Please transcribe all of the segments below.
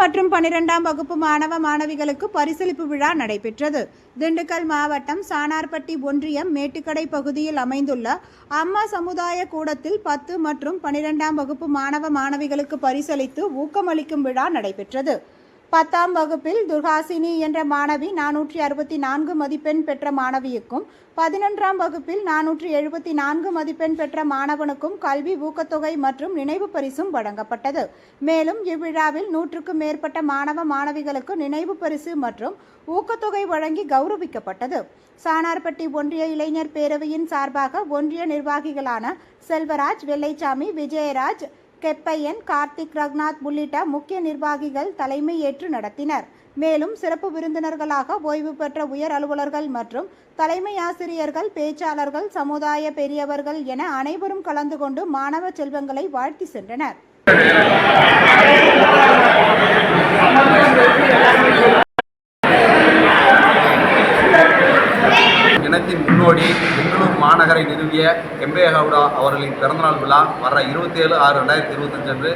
மற்றும் பனிரெண்டாம் வகுப்பு மாணவ மாணவிகளுக்கு பரிசளிப்பு விழா நடைபெற்றது. திண்டுக்கல் மாவட்டம் சானார்பட்டி ஒன்றியம் மேட்டுக்கடை பகுதியில் அமைந்துள்ள அம்மா சமுதாய கூடத்தில் பத்து மற்றும் பனிரெண்டாம் வகுப்பு மாணவ மாணவிகளுக்கு பரிசளித்து ஊக்கமளிக்கும் விழா நடைபெற்றது. பத்தாம் வகுப்பில் துர்ஹாசினி என்ற மாணவி நானூற்றி அறுபத்தி நான்கு மதிப்பெண் பெற்ற மாணவியுக்கும் பதினொன்றாம் வகுப்பில் நானூற்றி எழுபத்தி நான்கு மதிப்பெண் பெற்ற மாணவனுக்கும் கல்வி ஊக்கத்தொகை மற்றும் நினைவு பரிசும் வழங்கப்பட்டது. மேலும் இவ்விழாவில் நூற்றுக்கும் மேற்பட்ட மாணவ மாணவிகளுக்கு நினைவு பரிசு மற்றும் ஊக்கத்தொகை வழங்கி கௌரவிக்கப்பட்டது. சானார்பட்டி ஒன்றிய இளைஞர் பேரவையின் சார்பாக ஒன்றிய நிர்வாகிகளான செல்வராஜ் வெள்ளைச்சாமி விஜயராஜ் கெப்பையன் கார்த்திக் ரக்நாத் உள்ளிட்ட முக்கிய நிர்வாகிகள் தலைமை ஏற்று நடத்தினர். மேலும் சிறப்பு விருந்தினர்களாக ஓய்வு பெற்ற உயர் அலுவலர்கள் மற்றும் தலைமை ஆசிரியர்கள் பேச்சாளர்கள் சமுதாய பெரியவர்கள் என அனைவரும் கலந்து கொண்டு மாணவ செல்வங்களை வாழ்த்தி சென்றனர். முன்னோடி பெங்களூர் மாநகரை நிறுவிய கெம்பேகவுடா அவர்களின் பிறந்தநாள் விழா வர இருபத்தி ஏழு ஆறு ரெண்டாயிரத்தி இருபத்தஞ்சு அன்று.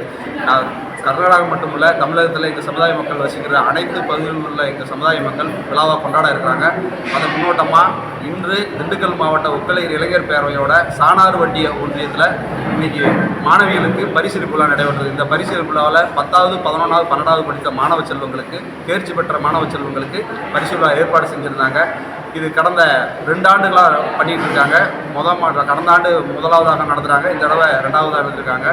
நான் கர்நாடகா மட்டுமல்ல தமிழகத்தில் எங்கள் சமுதாய மக்கள் வசிக்கிற அனைத்து பகுதிகளில் உள்ள எங்கள் சமுதாய மக்கள் விழாவாக கொண்டாட இருக்கிறாங்க. அதன் முன்னோட்டமாக இன்று திண்டுக்கல் மாவட்ட ஒக்கலையர் இளைஞர் பேரவையோட சாணாறு வட்டிய ஒன்றியத்தில் இன்னைக்கு மாணவிகளுக்கு பரிசீலிப்பு விழா நடைபெற்றது. இந்த பரிசீலிப்பு விழாவில் பத்தாவது பதினொன்றாவது பன்னெண்டாவது படித்த மாணவ செல்வங்களுக்கு தேர்ச்சி பெற்ற மாணவ செல்வங்களுக்கு பரிசு விழா ஏற்பாடு செஞ்சுருந்தாங்க. இது கடந்த ரெண்டு ஆண்டுகளாக பண்ணிகிட்டு இருக்காங்க. முதல் கடந்த ஆண்டு முதலாவதாக நடத்துகிறாங்க இந்த தடவை ரெண்டாவதாக நடந்திருக்காங்க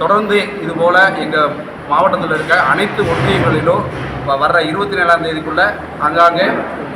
தொடர்ந்து இதுபோல் எங்கள் மாவட்டத்தில் இருக்க அனைத்து ஒன்றியங்களிலும் வர்ற இருபத்தி ஏழாம் தேதிக்குள்ளே அங்காங்கே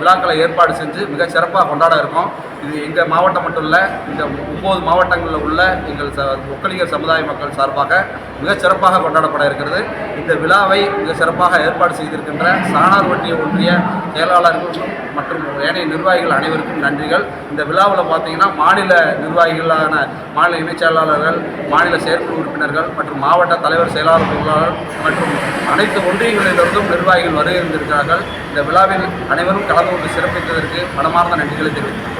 விழாக்களை ஏற்பாடு செஞ்சு மிக சிறப்பாக கொண்டாட இருக்கோம். இது எங்கள் மாவட்டம் மட்டும் இல்லை இந்த ஒம்பது மாவட்டங்களில் உள்ள எங்கள் ச ஒக்கலிகர் சமுதாய மக்கள் சார்பாக மிக சிறப்பாக கொண்டாடப்பட இருக்கிறது. இந்த விழாவை மிக சிறப்பாக ஏற்பாடு செய்திருக்கின்ற சாணார் வட்டிய ஒன்றிய செயலாளர்கள் மற்றும் ஏனைய நிர்வாகிகள் அனைவருக்கும் நன்றிகள். இந்த விழாவில் பார்த்தீங்கன்னா மாநில நிர்வாகிகளான மாநில இணைச் செயலாளர்கள் மாநில செயற்குழு உறுப்பினர்கள் மற்றும் மாவட்ட தலைவர் செயலாளர் பொருளாளர் மற்றும் அனைத்து ஒன்றியங்களிலிருந்தும் நிர்வாகி வருகை இருந்திருக்கிறார்கள் இந்த விழாவில் அனைவரும் கலந்து கொண்டு சிறப்பித்ததற்கு மனமார்ந்த நன்றிகளை தெரிவித்துள்ளோம்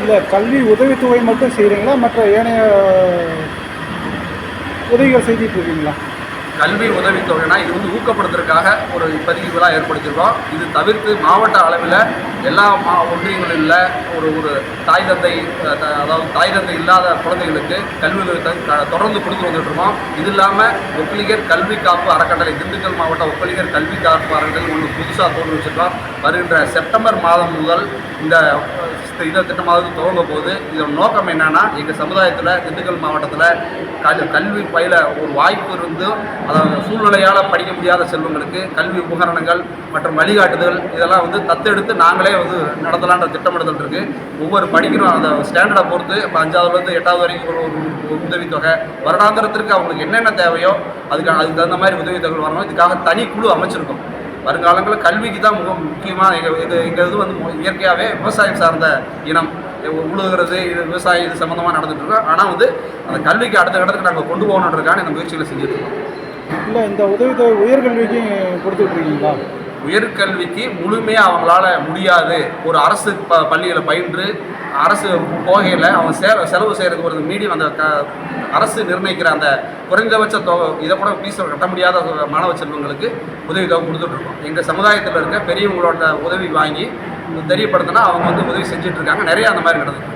இல்லை கல்வி உதவித்தொகை மட்டும் செய்கிறீங்களா மற்ற ஏனைய உதவிகள் செய்துட்டு இருக்கீங்களா? கல்வி உதவித்தொகைனா இது வந்து ஊக்கப்படுத்துறதுக்காக ஒரு பதிவு விழா ஏற்படுத்தியிருக்கோம். இது தவிர்த்து மாவட்ட அளவில் எல்லா மா ஒன்றியங்களில் ஒரு ஒரு தாய் தந்தை த- அதாவது தாய் தந்தை இல்லாத குழந்தைகளுக்கு கல்வி உதவித்தொகை தொடர்ந்து கொடுத்து வந்துட்டுருக்கோம். இது இல்லாமல் ஒப்பிலிகர் கல்வி காப்பு அறக்கட்டளை திண்டுக்கல் மாவட்ட ஒப்பலிகர் கல்வி காப்பு அறக்கட்டளை ஒன்று புதுசாக தோன்றுவிச்சிருக்கோம் வருகின்ற செப்டம்பர் மாதம் முதல் இந்த இந்த திட்டமாவது துவங்க போது இதோட நோக்கம் என்னன்னா எங்கள் சமுதாயத்தில் திண்டுக்கல் மாவட்டத்தில் கல் கல்வி பயில ஒரு வாய்ப்பு இருந்து அதாவது சூழ்நிலையால் படிக்க முடியாத செல்வங்களுக்கு கல்வி உபகரணங்கள் மற்றும் வழிகாட்டுதல் இதெல்லாம் வந்து தத்தெடுத்து நாங்களே வந்து நடத்தலான்ற திட்டமிடுதல் இருக்குது ஒவ்வொரு படிக்கிறோம் அந்த ஸ்டாண்டர்டை பொறுத்து இப்போ அஞ்சாவதுலேருந்து எட்டாவது வரைக்கும் ஒரு ஒரு ஒரு உதவித்தொகை வருடாந்திரத்திற்கு அவங்களுக்கு என்னென்ன தேவையோ அதுக்கு அதுக்கு தகுந்த மாதிரி உதவித்தொகை வரணும். இதுக்காக தனி குழு அமைச்சிருக்கோம். வருங்காலங்களில் கல்விக்கு தான் மிக முக்கியமாக எங்கள் இது எங்கள் இது வந்து மு- இயற்கையாகவே விவசாயம் சார்ந்த இனம். உழுகிறது இது விவசாயம் இது சம்மந்தமாக நடந்துகிட்ருக்கோம் இருக்கோம் ஆனால் வந்து அந்த கல்விக்கு அடுத்த இடத்துக்கு நாங்கள் கொண்டு போகணுன்றதுக்கான இந்த முயற்சிகளை செஞ்சுட்டு இருக்கோம். இல்லை இந்த உதவித்தொகை உயர்கல்விக்கும் கொடுத்துட்ருக்கீங்களா உயர்கல்விக்கு முழுமையாக அவங்களால முடியாது. ஒரு அரசு ப பள்ளிகளை பயின்று அரசு போகையில் அவங்க சே செலவு செய்கிறதுக்கு ஒரு மீடியம் அந்த க அரசு நிர்ணயிக்கிற அந்த குறைந்தபட்ச தொகை இதை கூட ஃபீஸ் கட்ட முடியாத மாணவ செல்வங்களுக்கு உதவி தொகை கொடுத்துட்ருக்கோம். எங்கள் சமுதாயத்தில் இருக்க பெரியவங்களோட உதவி வாங்கி தெரியப்படுத்தினா அவங்க வந்து உதவி செஞ்சுட்டு நிறையா அந்த மாதிரி நடந்துருக்கு.